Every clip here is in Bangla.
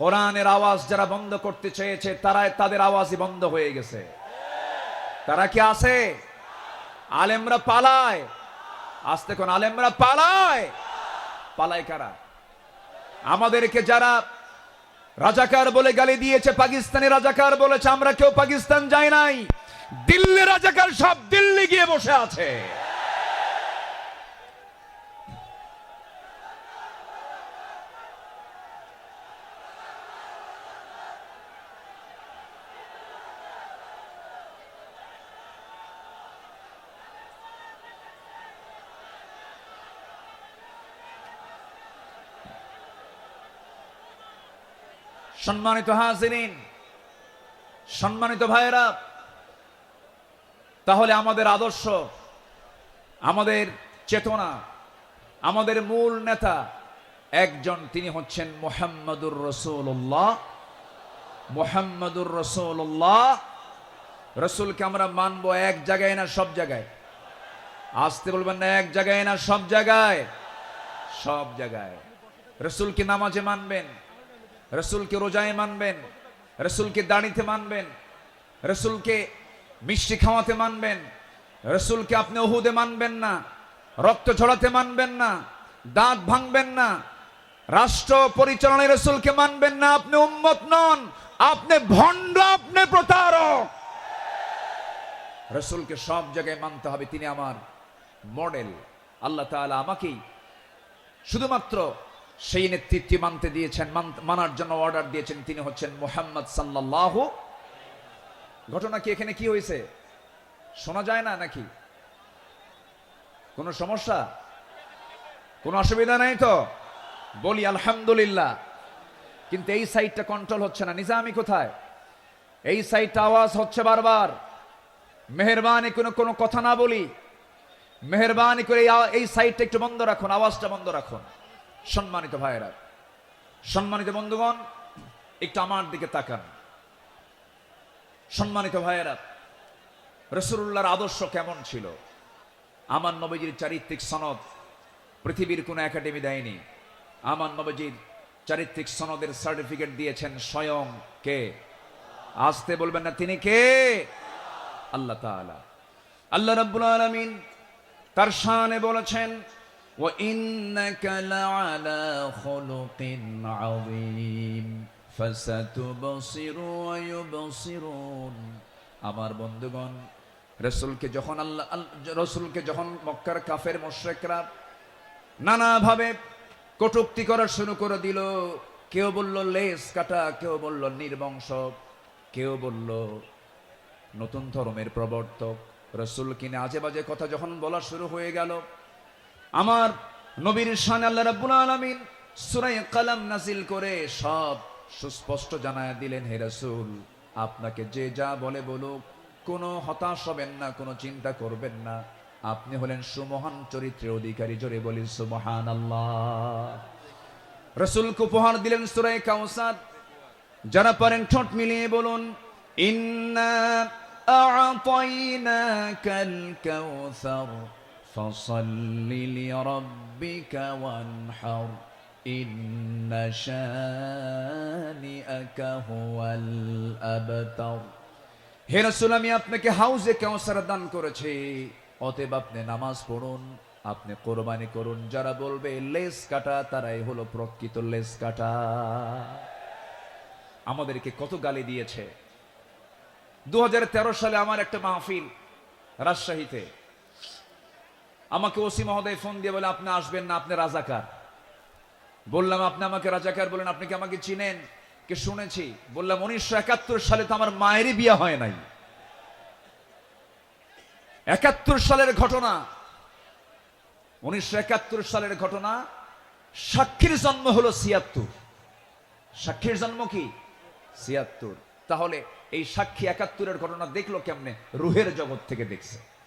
কোরআনের আওয়াজ যারা বন্ধ করতে চেয়েছে তারা তাদের আওয়াজই বন্ধ হয়ে গেছে। তারা কি আছে? আলেমরা পালায়। আসতে কোন আলেমরা পালায়। পালায় কারা? আমাদেরকে যারা রাজাকার বলে গালি দিয়েছে, পাকিস্তানি রাজাকার বলেছে, আমরা কেউ পাকিস্তান যাই নাই। দিল্লি রাজাকার সব দিল্লি গিয়ে বসে আছে। সম্মানিত হাজিরিন, সম্মানিত ভাইয়েরা, তাহলে আমাদের আদর্শ, আমাদের চেতনা, আমাদের মূল নেতা একজন, তিনি হচ্ছেন মোহাম্মদুর রসুল্লাহ মোহাম্মদুর রসুল্লাহ রসুলকে আমরা মানবো এক জায়গায় না সব জায়গায়? আসতে বলবেন না এক জায়গায় না সব জায়গায়? সব জায়গায়। রসুলকে নামাজে মানবেন। রসুলকে রোজায় মানবেন, রসুলকে দাড়িতে মানবেন, রসুলকে মিষ্টি খাওয়াতে মানবেন, রসুলকে আপনি ওহুদে মানবেন না, রক্ত ঝরাতে মানবেন না, দাঁত ভাঙবেন না, রাষ্ট্র পরিচালনায় রসুলকে মানবেন না, আপনি উম্মত নন, আপনি ভণ্ড, আপনি প্রতারক। রসুলকে সব জায়গায় মানতে হবে, তিনি আমার মডেল। আল্লাহ তাআলা আমাকেই শুধুমাত্র সেই নেতৃত্বে মানতে দিয়েছেন মানার জন্য অর্ডার দিয়েছেন তিনি হচ্ছেন মোহাম্মদ সাল্লাহ ঘটনা কি এখানে কি হয়েছে? শোনা যায় না নাকি? কোনো সমস্যা? কোনো অসুবিধা নাই তো? বলি আলহামদুলিল্লাহ। কিন্তু এই সাইডটা কন্ট্রোল হচ্ছে না। নিজামি কোথায়? এই সাইডটা আওয়াজ হচ্ছে বারবার। মেহরবানি কোনো কোনো কথা না বলি। মেহরবানি করে এই এই সাইডটা একটু বন্ধ রাখুন, আওয়াজটা বন্ধ রাখুন। সম্মানিত ভাইয়েরা, সম্মানিত বন্ধুগণ, একটু আমার দিকে তাকান। সম্মানিত ভাইয়েরা রসুল্লাহর আদর্শ কেমন ছিল? আমার নবীজির চারিত্রিক সনদ পৃথিবীর কোনো একাডেমি দেয়নি। আমার নবীজির চারিত্রিক সনদের সার্টিফিকেট দিয়েছেন স্বয়ং কে? আসতে বলবেন না, তিনি কে? আল্লাহ আল্লাহ রাব্বুল আলামিন তার শানে বলেছেন وإنك لعلى خلق عظيم فستبصر ويبصرون আমার বন্ধুগণ রসুলকে যখন আল্লাহ আল- রসুলকে যখন মক্কার কাফের মোশরেকরা নানাভাবে কটুক্তি করা শুরু করে দিল কেউ বলল লেস কাটা কেউ বলল নির্বংশ কেউ বলল নতুন ধর্মের প্রবর্তক রসুল কিনে আজে বাজে কথা যখন বলা শুরু হয়ে গেল আমার নবীর শান আল্লাহ রাব্বুল আলামিন সূরা কলম নাজিল করে সব সুস্পষ্ট জানায় দিলেন, হে রাসূল, আপনাকে যে যা বলে বলুক, কোনো হতাশ হবেন না, কোনো চিন্তা করবেন না। আপনি হলেন সুমহান চরিত্রের অধিকারী, জোরে বলি সুমহান আল্লাহ রসুলকে উপহার দিলেন সুরাই কাউসাদ যারা পারেন ঠোঁট মিলিয়ে বলুন, ইন্না আ'তাইনাকাল কাউসার فصل لربك وانحر إن شانئك هو الأبتر হে রসুল আমি আপনাকে হাউজে কেউসার দান করেছি অতএব আপনি নামাজ পড়ুন আপনি কোরবানি করুন যারা বলবে লেস কাটা তারাই হলো প্রকৃত লেস কাটা আমাদেরকে কত গালি দিয়েছে দু সালে আমার একটা মাহফিল রাজশাহীতে আমাকে ওসি মহোদয় ফোন দিয়ে বলে, আপনি আসবেন না, আপনি রাজাকার। বললাম, আপনি আমাকে রাজাকার বলেন, আপনি কি আমাকে চিনেন? কে শুনেছি। বললাম, উনিশশো একাত্তর সালে তো আমার মায়েরই বিয়ে হয় নাই। একাত্তর সালের ঘটনা, উনিশশো একাত্তর সালের ঘটনা, সাক্ষীর জন্ম হলো ছিয়াত্তর। সাক্ষীর জন্ম কি? ছিয়াত্তর। তাহলে এই সাক্ষী একাত্তরের ঘটনা দেখল কেমনে? রুহের জগৎ থেকে দেখছে।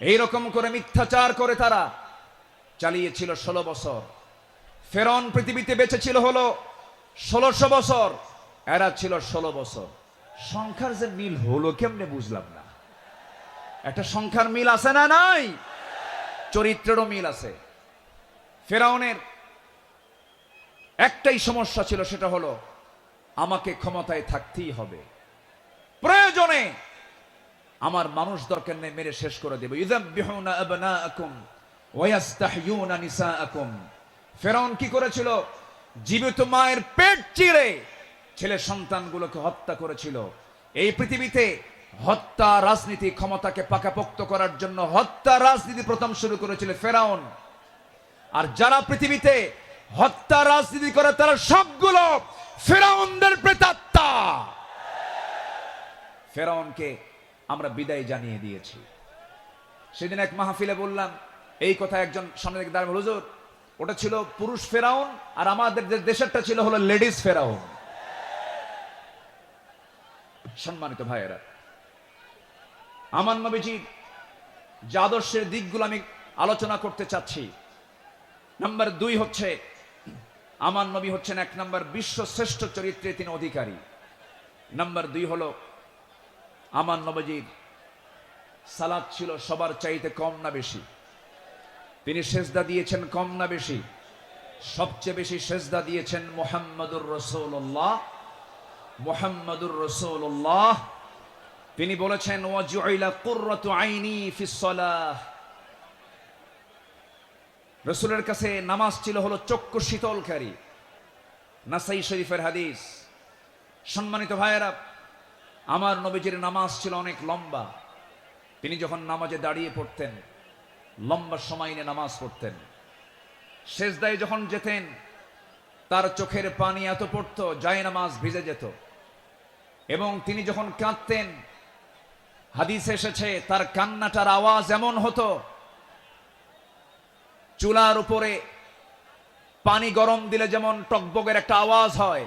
এইরকম করে মিথ্যাচার করে তারা চালিয়েছিল ষোলো বছর। ফেরন পৃথিবীতে বেঁচে ছিল হলো ষোলোশো বছর, এরা ছিল ষোলো বছর। সংখ্যার যে মিল হলো কেমনে বুঝলাম না। একটা সংখ্যার মিল আছে না নাই? চরিত্রেরও মিল আছে। ফেরাউনের একটাই সমস্যা ছিল, সেটা হলো আমাকে ক্ষমতায় থাকতেই হবে। প্রয়োজনে আমার মানুষ দরকার নেই, মেরে শেষ করে দেব। ফেরাউন কি করেছিল? জীবিত মায়ের পেট চিরে ছেলে সন্তানগুলোকে হত্যা করেছিল। এই পৃথিবীতে হত্যা রাজনীতি ক্ষমতাকে পাকাপোক্ত করার জন্য হত্যা রাজনীতি প্রথম শুরু করেছিল ফেরাউন। আর যারা পৃথিবীতে হত্যা রাজনীতি করে, তারা সবগুলো ফেরাউনদের প্রেতাত্মা। ফেরাউনকে আমরা বিদায় জানিয়ে দিয়েছি। সেদিন এক মাহফিলে বললাম, এই কথা একজন সামনে থেকে হুজুর, ওটা ছিল পুরুষ ফেরাউন আর আমাদের দেশেরটা ছিল হলো লেডিস ফেরাউন। সম্মানিত ভাইয়েরা, আমার নবীজি যে আদর্শের দিকগুলো আমি আলোচনা করতে চাচ্ছি, নাম্বার দুই হচ্ছে, আমার নবী হচ্ছেন এক নাম্বার বিশ্ব শ্রেষ্ঠ চরিত্রে তিনি অধিকারী। নাম্বার দুই হলো আমার নবজির সালাদ ছিল সবার চাইতে কম না বেশি। তিনি সেজদা দিয়েছেন কম না বেশি। সবচেয়ে বেশি সেজদা দিয়েছেন মোহাম্মদুর রসৌল্লাহ মোহাম্মদুর রসৌল্লাহ তিনি বলেছেন আইনি রসুলের কাছে নামাজ ছিল হলো চক্ষু শীতলকারী। নাসাই শরীফের হাদিস। সম্মানিত ভাইয়েরা আমার নবীজির নামাজ ছিল অনেক লম্বা। তিনি যখন নামাজে দাঁড়িয়ে পড়তেন, লম্বা সময় নিয়ে নামাজ পড়তেন। শেষদায় যখন যেতেন, তার চোখের পানি এত পড়তো যায় নামাজ ভিজে যেত। এবং তিনি যখন কাঁদতেন, হাদিস এসেছে, তার কান্নাটার আওয়াজ এমন হতো, চুলার উপরে পানি গরম দিলে যেমন টকবগের একটা আওয়াজ হয়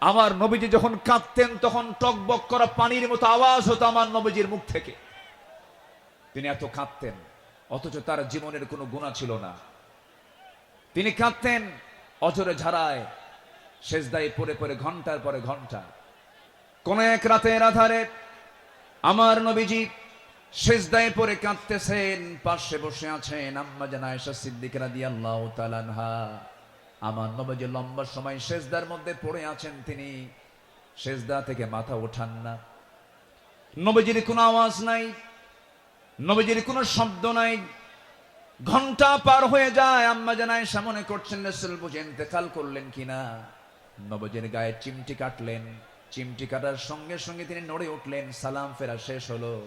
আমার নবীজি যখন কাঁদতেন, তখন টকবক করা পানির মতো আওয়াজ হতো আমার নবীজির মুখ থেকে। তিনি এত কাঁদতেন, অথচ তার জীবনের কোনো গুণা ছিল না। তিনি কাঁদতেন অজরে ঝাড়ায় শেষদায় পরে পরে ঘণ্টার পরে ঘণ্টা। কোন এক রাতের আধারে আমার নবীজি শেষদায় পরে কাঁদতেছেন, পাশে বসে আছেন আম্মা জানা আয়েশা সিদ্দিক রাদিয়াল্লাহু তাআলা আনহা। আমার নবীজি লম্বা সময় শেষদার মধ্যে পড়ে আছেন তিনি। শেষদা থেকে মাথা ওঠান না। নবীজির কোনো আওয়াজ নাই। নবীজির কোনো শব্দ নাই। ঘণ্টা পার হয়ে যায়। আম্মা জানায় সামনে করছেন, রসুল বুঝে ইন্তেকাল করলেন কিনা। নবজির গায়ে চিমটি কাটলেন। চিমটি কাটার সঙ্গে সঙ্গে তিনি নড়ে উঠলেন। সালাম ফেরা শেষ হলো।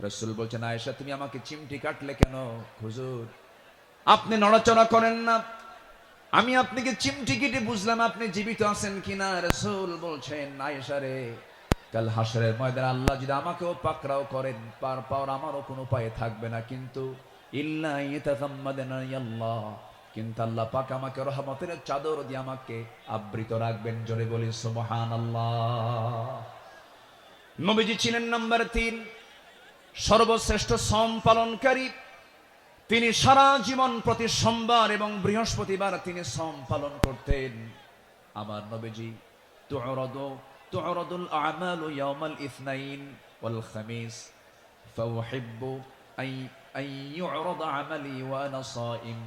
রসুল বলছেন, আয়েশা, তুমি আমাকে চিমটি কাটলে কেন? হুজুর, আপনি নড়াচড়া করেন না। আমি আপনাকে চিমটি কেটে বুঝলাম, আপনি জীবিত আছেন কিনা? রসুল বলছেন, আয়েশা রে, কাল হাসরের ময়দান আল্লাহ যদি আমাকেও পাকড়াও করেন, পার পাওয়ার আমারও কোনো উপায় থাকবে না। কিন্তু আল্লাহ কিন্তু আল্লাহ পাক আমাকে রহমতের চাদর দিয়ে আমাকে আবৃত রাখবেন। জোরে বলি সুবহানাল্লাহ। নবীজি ছিলেন নাম্বার তিন, সর্বশ্রেষ্ঠ সম পালনকারী। তিনি সারা জীবন প্রতি সোমবার এবং বৃহস্পতিবার তিনি সম পালন করতেন। আমার নবীজি তু'রাদু তু'রাদুল আমালু ইয়াউমাল ইসনাইন ওয়াল খামিস, ফাউহিব্বু আই আই ইউ'রাদা আমালি ওয়া আনা সাইম।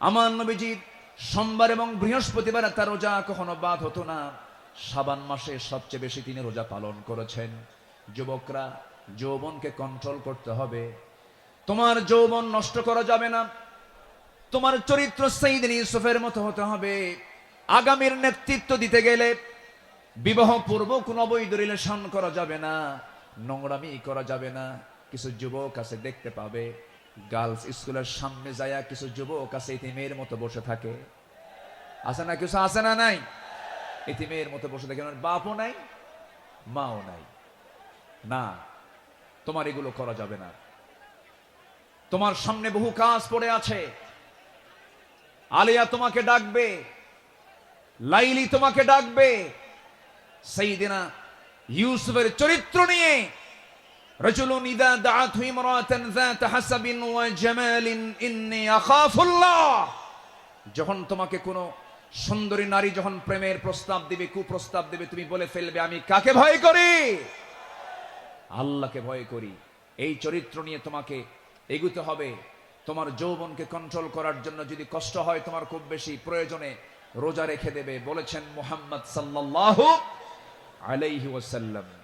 আমার নবীজি, সোমবার এবং বৃহস্পতিবার তার রোজা কখনো বাদ হতো না। সাবান মাসে সবচেয়ে বেশি তিনি রোজা পালন করেছেন। যুবকরা, যৌবনকে কন্ট্রোল করতে হবে। তোমার যৌবন নষ্ট করা যাবে না। তোমার চরিত্র সেইদিন ইউসুফের মতো হতে হবে। আগামীর নেতৃত্ব দিতে গেলে বিবাহ পূর্ব কোন অবৈধ রিলেশন করা যাবে না। নোংরামি করা যাবে না। কিছু যুবক আছে, দেখতে পাবে। গার্লস স্কুলের সামনে যায়া কিছু যুবক আছে, ইতিমের মতো বসে থাকে। আছে না কিছু? আছে না নাই? ইতিমের মতো বসে থাকে। ওনার বাপও নাই, মাও নাই। না, তোমার এগুলো করা যাবে না। তোমার সামনে বহু কাজ পড়ে আছে আলিয়া তোমাকে ডাকবে লাইলি তোমাকে ডাকবে সেই দিনা ইউসুফের চরিত্র নিয়ে رجل إذا دعته امرأة ذات حسب وجمال إني أخاف الله যখন তোমাকে কোনো সুন্দরী নারী যখন প্রেমের প্রস্তাব দিবে কুপ্রস্তাব দিবে তুমি বলে ফেলবে আমি কাকে ভয় করি আল্লাহকে ভয় করি এই চরিত্র নিয়ে তোমাকে এগুতে হবে। তোমার যৌবনকে কন্ট্রোল করার জন্য যদি কষ্ট হয়, তোমার খুব বেশি প্রয়োজনে রোজা রেখে দেবে, বলেছেন মোহাম্মদ সাল্লাহ আলাইহি ওয়াসাল্লাম।